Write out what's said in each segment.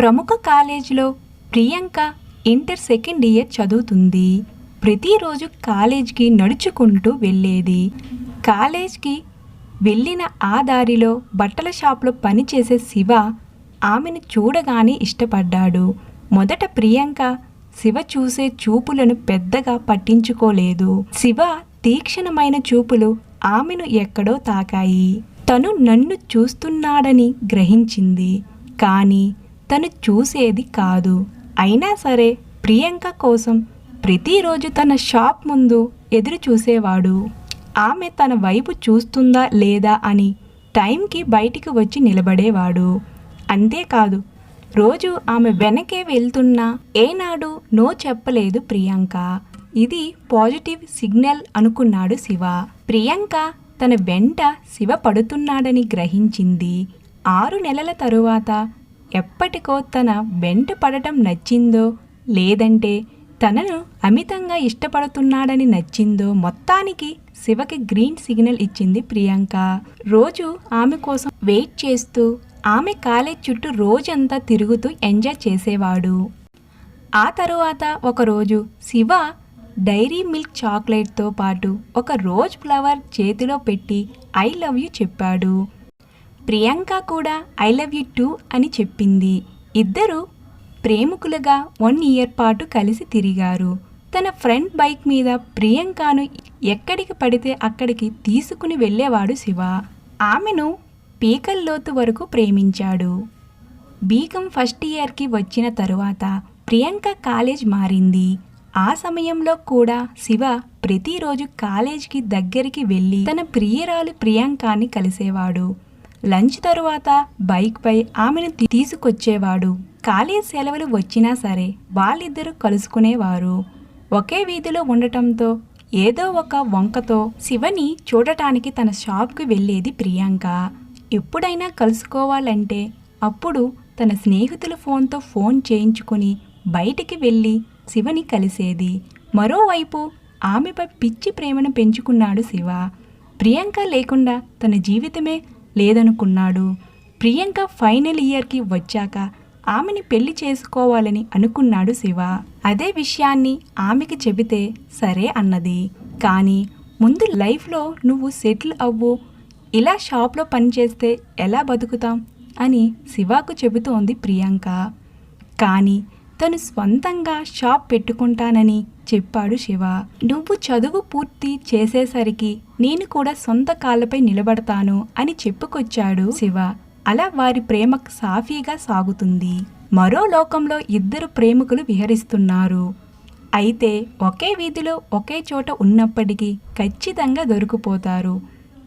ప్రముఖ కాలేజీలో Priyanka inter second year చదువుతుంది. ప్రతిరోజు కాలేజ్కి నడుచుకుంటూ వెళ్ళేది. కాలేజ్కి వెళ్ళిన ఆ దారిలో బట్టల షాప్లో పనిచేసే శివ ఆమెను చూడగానే ఇష్టపడ్డాడు. మొదట ప్రియాంక శివ చూసే చూపులను పెద్దగా పట్టించుకోలేదు. శివ తీక్షణమైన చూపులు ఆమెను ఎక్కడో తాకాయి. తను నన్ను చూస్తున్నాడని గ్రహించింది. కానీ తను చూసేది కాదు. అయినా సరే ప్రియాంక కోసం ప్రతిరోజు తన షాప్ ముందు ఎదురు చూసేవాడు. ఆమె తన వైపు చూస్తుందా లేదా అని టైంకి బయటికి వచ్చి నిలబడేవాడు. అంతేకాదు రోజు ఆమె వెనకే వెళ్తున్నా ఏనాడు నో చెప్పలేదు ప్రియాంక. ఇది పాజిటివ్ సిగ్నల్ అనుకున్నాడు శివ. ప్రియాంక తన వెంట శివ పడుతున్నాడని గ్రహించింది. ఆరు నెలల తరువాత ఎప్పటికో తన వెంట పడటం నచ్చిందో లేదంటే తనను అమితంగా ఇష్టపడుతున్నాడని నచ్చిందో మొత్తానికి శివకి గ్రీన్ సిగ్నల్ ఇచ్చింది ప్రియాంక. రోజు ఆమె కోసం వెయిట్ చేస్తూ ఆమె కాలేజ్ చుట్టూ రోజంతా తిరుగుతూ ఎంజాయ్ చేసేవాడు. ఆ తరువాత ఒకరోజు శివ డైరీ మిల్క్ చాక్లెట్తో పాటు ఒక రోజ్ ఫ్లవర్ చేతిలో పెట్టి ఐ లవ్ యూ చెప్పాడు. ప్రియాంక కూడా ఐ లవ్ యు టూ అని చెప్పింది. ఇద్దరు ప్రేమికులుగా వన్ ఇయర్ పాటు కలిసి తిరిగారు. తన ఫ్రెండ్ బైక్ మీద ప్రియాంకను ఎక్కడికి పడితే అక్కడికి తీసుకుని వెళ్ళేవాడు శివ. ఆమెను పీకల్లోతు వరకు ప్రేమించాడు. బీకం ఫస్ట్ ఇయర్కి వచ్చిన తరువాత ప్రియాంక కాలేజ్ మారింది. ఆ సమయంలో కూడా శివ ప్రతిరోజు కాలేజ్కి దగ్గరికి వెళ్ళి తన ప్రియురాలు ప్రియాంకని కలిసేవాడు. లంచ్ తరువాత బైక్పై ఆమెను తీసుకొచ్చేవాడు. ఖాళీ సెలవులు వచ్చినా సరే వాళ్ళిద్దరూ కలుసుకునేవారు. ఒకే వీధిలో ఉండటంతో ఏదో ఒక వంకతో శివని చూడటానికి తన షాప్కి వెళ్ళేది ప్రియాంక. ఎప్పుడైనా కలుసుకోవాలంటే అప్పుడు తన స్నేహితుల ఫోన్తో ఫోన్ చేయించుకుని బయటికి వెళ్ళి శివని కలిసేది. మరోవైపు ఆమెపై పిచ్చి ప్రేమను పెంచుకున్నాడు శివ. ప్రియాంక లేకుండా తన జీవితమే లేదనుకున్నాడు. ప్రియాంక ఫైనల్ ఇయర్కి వచ్చాక ఆమెని పెళ్ళి చేసుకోవాలని అనుకున్నాడు శివ. అదే విషయాన్ని ఆమెకి చెబితే సరే అన్నది. కానీ ముందు లైఫ్లో నువ్వు సెటిల్ అవ్వు ఇలా షాప్లో పనిచేస్తే ఎలా బతుకుతాం అని శివాకు చెబుతోంది ప్రియాంక. కానీ తను స్వంతంగా షాప్ పెట్టుకుంటానని చెప్పాడు శివ. నువ్వు చదువు పూర్తి చేసేసరికి నేను కూడా సొంత కాళ్ళపై నిలబడతాను అని చెప్పుకొచ్చాడు శివ. అలా వారి ప్రేమ సాఫీగా సాగుతుంది. మరో లోకంలో ఇద్దరు ప్రేమికులు విహరిస్తున్నారు. అయితే ఒకే వీధిలో ఒకే చోట ఉన్నప్పటికీ ఖచ్చితంగా దొరికిపోతారు.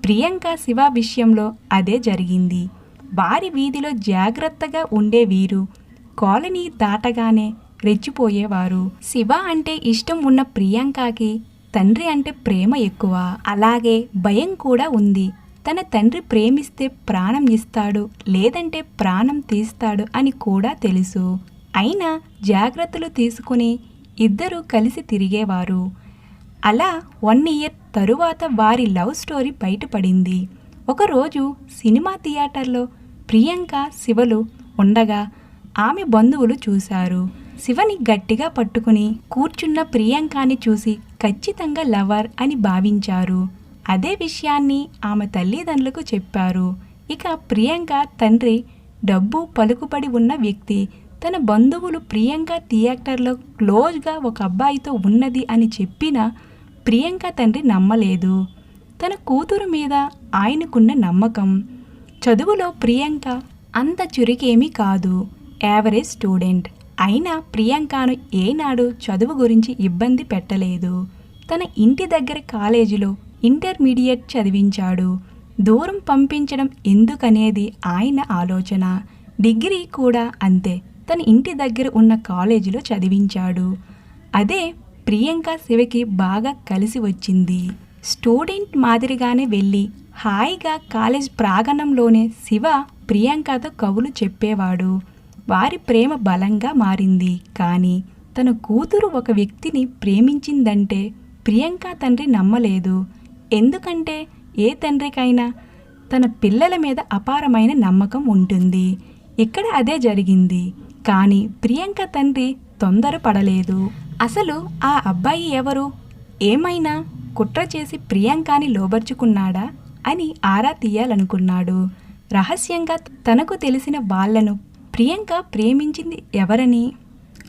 ప్రియాంక శివ విషయంలో అదే జరిగింది. వారి వీధిలో జాగ్రత్తగా ఉండే వీరు కాలనీ దాటగానే రెచ్చిపోయేవారు. శివ అంటే ఇష్టం ఉన్న ప్రియాంకకి తండ్రి అంటే ప్రేమ ఎక్కువ. అలాగే భయం కూడా ఉంది. తన తండ్రి ప్రేమిస్తే ప్రాణం ఇస్తాడు లేదంటే ప్రాణం తీస్తాడు అని కూడా తెలుసు. అయినా జాగ్రత్తలు తీసుకుని ఇద్దరూ కలిసి తిరిగేవారు. అలా వన్ ఇయర్ తరువాత వారి లవ్ స్టోరీ బయటపడింది. ఒకరోజు సినిమా థియేటర్లో ప్రియాంక శివలు ఉండగా ఆమె బంధువులు చూశారు. శివని గట్టిగా పట్టుకుని కూర్చున్న ప్రియాంకని చూసి ఖచ్చితంగా లవర్ అని భావించారు. అదే విషయాన్ని ఆమె తల్లిదండ్రులకు చెప్పారు. ఇక ప్రియాంక తండ్రి డబ్బు పలుకుబడి ఉన్న వ్యక్తి. తన బంధువులు ప్రియాంక థియేటర్లో క్లోజ్గా ఒక అబ్బాయితో ఉన్నది అని చెప్పినా ప్రియాంక తండ్రి నమ్మలేదు. తన కూతురు మీద ఆయనకున్న నమ్మకం. చదువులో ప్రియాంక అంత చురికేమీ కాదు. Average student. అయినా ప్రియాంకను ఏనాడు చదువు గురించి ఇబ్బంది పెట్టలేదు. తన ఇంటి దగ్గర కాలేజీలో ఇంటర్మీడియట్ చదివించాడు. దూరం పంపించడం ఎందుకనేది ఆయన ఆలోచన. డిగ్రీ కూడా అంతే తన ఇంటి దగ్గర ఉన్న కాలేజీలో చదివించాడు. అదే ప్రియాంక శివకి బాగా కలిసి వచ్చింది. స్టూడెంట్ మాదిరిగానే వెళ్ళి హాయిగా కాలేజ్ ప్రాంగణంలోనే శివ ప్రియాంకతో కవులు చెప్పేవాడు. వారి ప్రేమ బలంగా మారింది. కానీ తన కూతురు ఒక వ్యక్తిని ప్రేమించిందంటే ప్రియాంక తండ్రి నమ్మలేదు. ఎందుకంటే ఏ తండ్రికైనా తన పిల్లల మీద అపారమైన నమ్మకం ఉంటుంది. ఇక్కడ అదే జరిగింది. కానీ ప్రియాంక తండ్రి తొందరపడలేదు. అసలు ఆ అబ్బాయి ఎవరు? ఏమైనా కుట్ర చేసి ప్రియాంకని లోబర్చుకున్నాడా? అని ఆరా తీయాలనుకున్నాడు. రహస్యంగా తనకు తెలిసిన వాళ్ళను ప్రియాంక ప్రేమించింది ఎవరని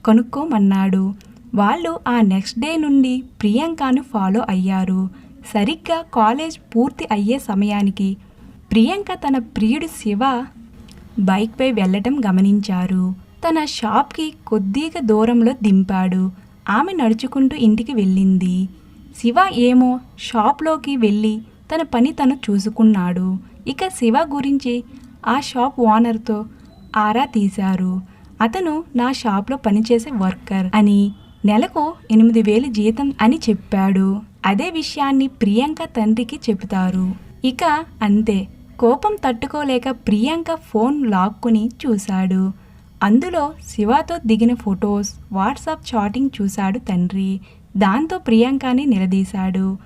కనుక్కోమన్నాడు. వాళ్ళు ఆ నెక్స్ట్ డే నుండి ప్రియాంకను ఫాలో అయ్యారు. సరిగ్గా కాలేజ్ పూర్తి అయ్యే సమయానికి ప్రియాంక తన ప్రియుడు శివ బైక్పై వెళ్ళటం గమనించారు. తన షాప్కి కొద్దిగా దూరంలో దింపాడు. ఆమె నడుచుకుంటూ ఇంటికి వెళ్ళింది. శివ ఏమో షాప్లోకి వెళ్ళి తన పని తను చూసుకున్నాడు. ఇక శివ గురించి ఆ షాప్ ఓనర్తో ఆరా తీశారు. అతను నా షాప్లో పనిచేసే వర్కర్ అని నెలకు ఎనిమిది వేలు జీతం అని చెప్పాడు. అదే విషయాన్ని ప్రియాంక తండ్రికి చెబుతారు. ఇక అంతే. కోపం తట్టుకోలేక ప్రియాంక ఫోన్ లాక్కుని చూశాడు. అందులో శివతో దిగిన ఫొటోస్ వాట్సాప్ చాటింగ్ చూశాడు తండ్రి. దాంతో ప్రియాంకని నిలదీశాడు.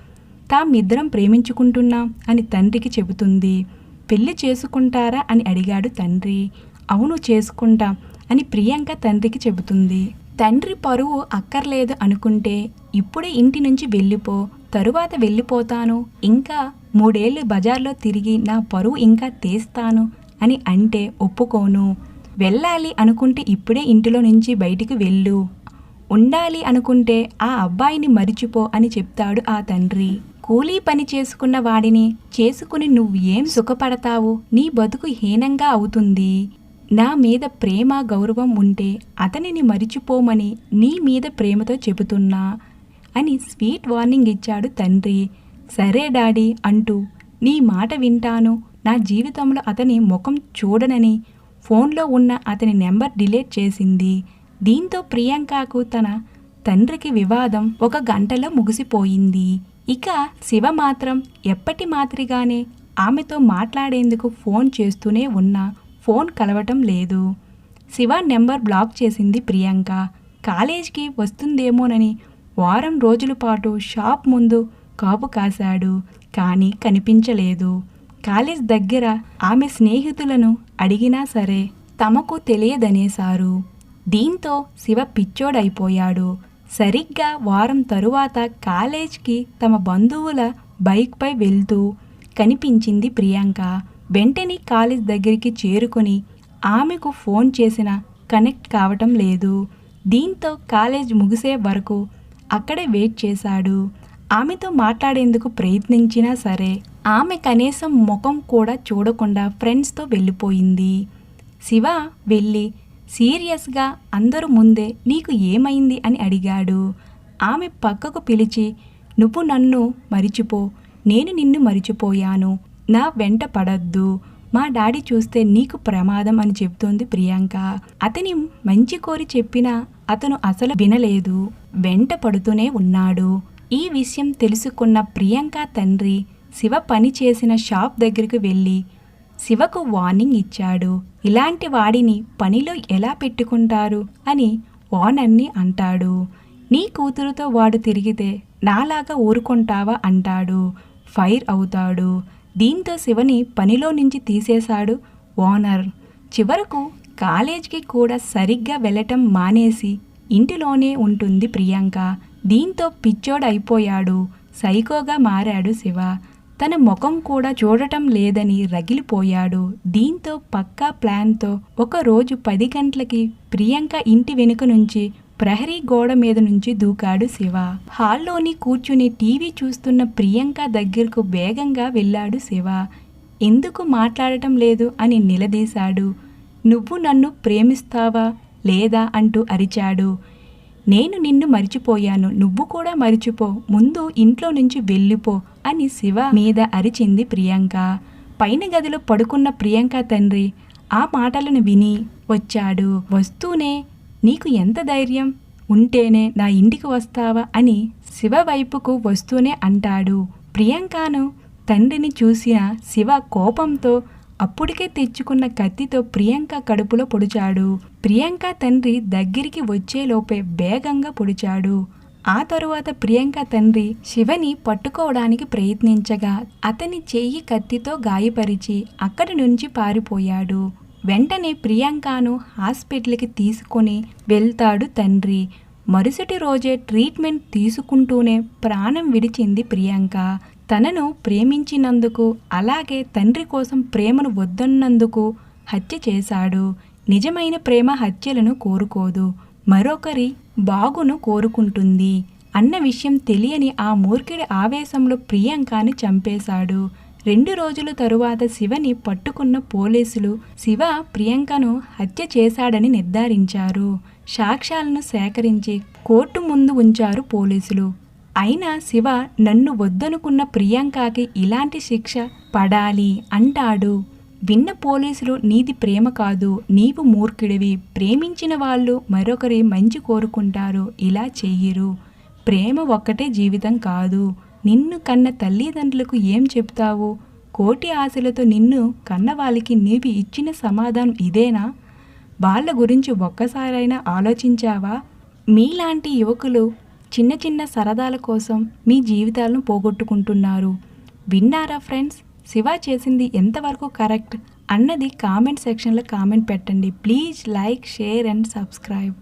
తామిద్దరం ప్రేమించుకుంటున్నాం అని తండ్రికి చెబుతుంది. పెళ్ళి చేసుకుంటారా అని అడిగాడు తండ్రి. అవును చేసుకుంటాం అని ప్రియాంక తండ్రికి చెబుతుంది. తండ్రి పరువు అక్కర్లేదు అనుకుంటే ఇప్పుడే ఇంటి నుంచి వెళ్ళిపో తరువాత వెళ్ళిపోతాను. ఇంకా మూడేళ్ళు బజార్లో తిరిగి నా పరువు ఇంకా తీస్తాను అని అంటే ఒప్పుకోను. వెళ్ళాలి అనుకుంటే ఇప్పుడే ఇంటిలో నుంచి బయటికి వెళ్ళు. ఉండాలి అనుకుంటే ఆ అబ్బాయిని మరిచిపో అని చెప్తాడు ఆ తండ్రి. కూలీ పని చేసుకున్న వాడిని చేసుకుని నువ్వు ఏం సుఖపడతావు? నీ బతుకు హీనంగా అవుతుంది. నా మీద ప్రేమ గౌరవం ఉంటే అతనిని మరిచిపోమని నీ మీద ప్రేమతో చెబుతున్నా అని స్వీట్ వార్నింగ్ ఇచ్చాడు తండ్రి. సరే డాడీ అంటూ నీ మాట వింటాను. నా జీవితంలో అతని ముఖం చూడనని ఫోన్లో ఉన్న అతని నెంబర్ డిలీట్ చేసింది. దీంతో ప్రియాంకకు తన తండ్రికి వివాదం ఒక గంటలో ముగిసిపోయింది. ఇక శివ మాత్రం ఎప్పటి మాదిరిగానే ఆమెతో మాట్లాడేందుకు ఫోన్ చేస్తూనే ఉన్నా. ఫోన్ కలవటం లేదు. శివ నెంబర్ బ్లాక్ చేసింది ప్రియాంక. కాలేజ్కి వస్తుందేమోనని వారం రోజుల పాటు షాప్ ముందు కాపు కాశాడు. కానీ కనిపించలేదు. కాలేజ్ దగ్గర ఆమె స్నేహితులను అడిగినా సరే తమకు తెలియదనేశారు దీంతో శివ పిచ్చోడైపోయాడు. సరిగ్గా వారం తరువాత కాలేజ్కి తమ బంధువుల బైక్పై వెళ్తూ కనిపించింది ప్రియాంక. వెంటనే కాలేజ్ దగ్గరికి చేరుకొని ఆమెకు ఫోన్ చేసిన కనెక్ట్ కావటం లేదు. దీంతో కాలేజ్ ముగిసే వరకు అక్కడే వెయిట్ చేశాడు. ఆమెతో మాట్లాడేందుకు ప్రయత్నించినా సరే ఆమె కనీసం ముఖం కూడా చూడకుండా ఫ్రెండ్స్తో వెళ్ళిపోయింది. శివ వెళ్ళి సీరియస్గా అందరూ ముందే నీకు ఏమైంది అని అడిగాడు. ఆమె పక్కకు పిలిచి నువ్వు నన్ను మరిచిపో నేను నిన్ను మరిచిపోయాను. నా వెంట పడద్దు. మా డాడీ చూస్తే నీకు ప్రమాదం అని చెబుతోంది ప్రియాంక. అతని మంచి కోరి చెప్పినా అతను అసలు వినలేదు. వెంట పడుతూనే ఉన్నాడు. ఈ విషయం తెలుసుకున్న ప్రియాంక తండ్రి శివ పని చేసిన షాప్ దగ్గరికి వెళ్ళి శివకు వార్నింగ్ ఇచ్చాడు. ఇలాంటి వాడిని పనిలో ఎలా పెట్టుకుంటారు? అని వానర్ని అంటాడు. నీ కూతురుతో వాడు తిరిగితే నాలాగా ఊరుకుంటావా? అంటాడు. ఫైర్ అవుతాడు. దీంతో శివని పనిలో నుంచి తీసేశాడు ఓనర్. చివరకు కాలేజ్కి కూడా సరిగ్గా వెళ్ళటం మానేసి ఇంటిలోనే ఉంటుంది ప్రియాంక. దీంతో పిచ్చోడైపోయాడు. సైకోగా మారాడు శివ. తన ముఖం కూడా చూడటం లేదని రగిలిపోయాడు. దీంతో పక్కా ప్లాన్తో ఒకరోజు పది గంటలకి ప్రియాంక ఇంటి వెనుక నుంచి ప్రహరీ గోడ మీద నుంచి దూకాడు శివ. హాల్లోని కూర్చుని టీవీ చూస్తున్న ప్రియాంక దగ్గరకు వేగంగా వెళ్ళాడు శివ. ఎందుకు మాట్లాడటం లేదు అని నిలదీశాడు. నువ్వు నన్ను ప్రేమిస్తావా లేదా అంటూ అరిచాడు. నేను నిన్ను మరిచిపోయాను. నువ్వు కూడా మరిచిపో. ముందు ఇంట్లో నుంచి వెళ్ళిపో అని శివ మీద అరిచింది ప్రియాంక. పైన గదిలో పడుకున్న ప్రియాంక తండ్రి ఆ మాటలను విని వచ్చాడు. వస్తూనే నీకు ఎంత ధైర్యం? ఉంటేనే నా ఇంటికి వస్తావా? అని శివ వైపుకు వస్తూనే అంటాడు. ప్రియాంకను తండ్రిని చూసిన శివ కోపంతో అప్పటికే తెచ్చుకున్న కత్తితో ప్రియాంక కడుపులో పొడిచాడు. ప్రియాంక తండ్రి దగ్గరికి వచ్చేలోపే వేగంగా పొడిచాడు. ఆ తరువాత ప్రియాంక తండ్రి శివని పట్టుకోవడానికి ప్రయత్నించగా అతని చెయ్యి కత్తితో గాయపరిచి అక్కడి నుంచి పారిపోయాడు. వెంటనే ప్రియాంకను హాస్పిటల్కి తీసుకొని వెళ్తాడు తండ్రి. మరుసటి రోజే ట్రీట్మెంట్ తీసుకుంటూనే ప్రాణం విడిచింది ప్రియాంక. తనను ప్రేమించినందుకు అలాగే తండ్రి కోసం ప్రేమను వద్దన్నందుకు హత్య చేశాడు. నిజమైన ప్రేమ హత్యలను కోరుకోదు. మరొకరి బాగును కోరుకుంటుంది. అన్న విషయం తెలియని ఆ మూర్ఖుడి ఆవేశంలో ప్రియాంకని చంపేశాడు. రెండు రోజుల తరువాత శివని పట్టుకున్న పోలీసులు శివ ప్రియాంకను హత్య చేశాడని నిర్ధారించారు. సాక్ష్యాలను సేకరించి కోర్టు ముందు ఉంచారు పోలీసులు. అయినా శివ నన్ను వద్దనుకున్న ప్రియాంకకి ఇలాంటి శిక్ష పడాలి అంటాడు. విన్న పోలీసులు నీది ప్రేమ కాదు నీవు మూర్ఖుడివి ప్రేమించిన వాళ్ళు మరొకరి మంచి కోరుకుంటారు ఇలా చెయ్యరు. ప్రేమ ఒక్కటే జీవితం కాదు. నిన్ను కన్న తల్లిదండ్రులకు ఏం చెప్తావు కోటి ఆశలతో నిన్ను కన్న వాళ్ళకి నీవి ఇచ్చిన సమాధానం ఇదేనా? వాళ్ళ గురించి ఒక్కసారైనా ఆలోచించావా? మీలాంటి యువకులు చిన్న చిన్న సరదాల కోసం మీ జీవితాలను పోగొట్టుకుంటున్నారు. విన్నారా ఫ్రెండ్స్? శివ చేసింది ఎంతవరకు కరెక్ట్? అన్నది కామెంట్ సెక్షన్లో కామెంట్ పెట్టండి. Please like share and subscribe.